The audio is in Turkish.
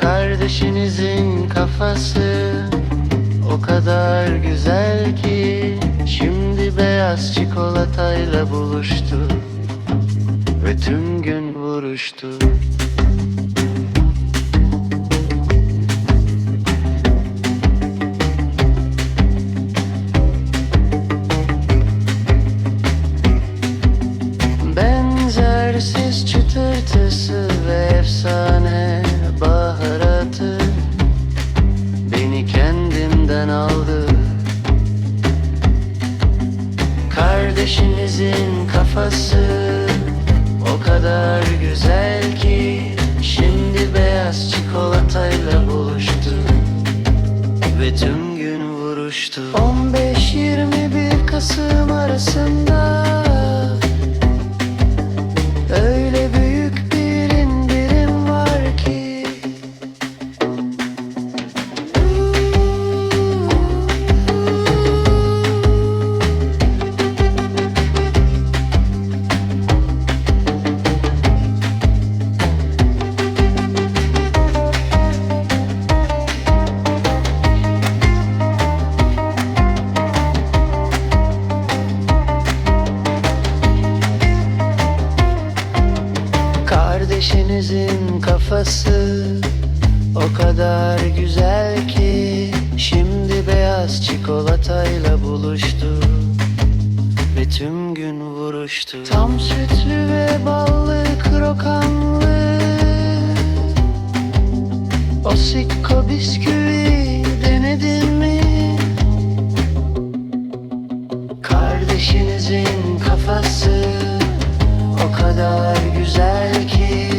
Kardeşinizin kafası o kadar güzel ki Şimdi beyaz çikolatayla buluştu Ve tüm gün vuruştu kendimden aldı. Kardeşinizin kafası o kadar güzel ki Şimdi beyaz çikolatayla buluştu Ve tüm gün vuruştu. 15-21 Kasım arasında Eşinizin kafası o kadar güzel ki Şimdi beyaz çikolatayla buluştu Ve tüm gün vuruştu Tam sütlü ve ballı krokanlı O sikko bisküvi denedin mi? Kardeşinizin kafası o kadar güzel ki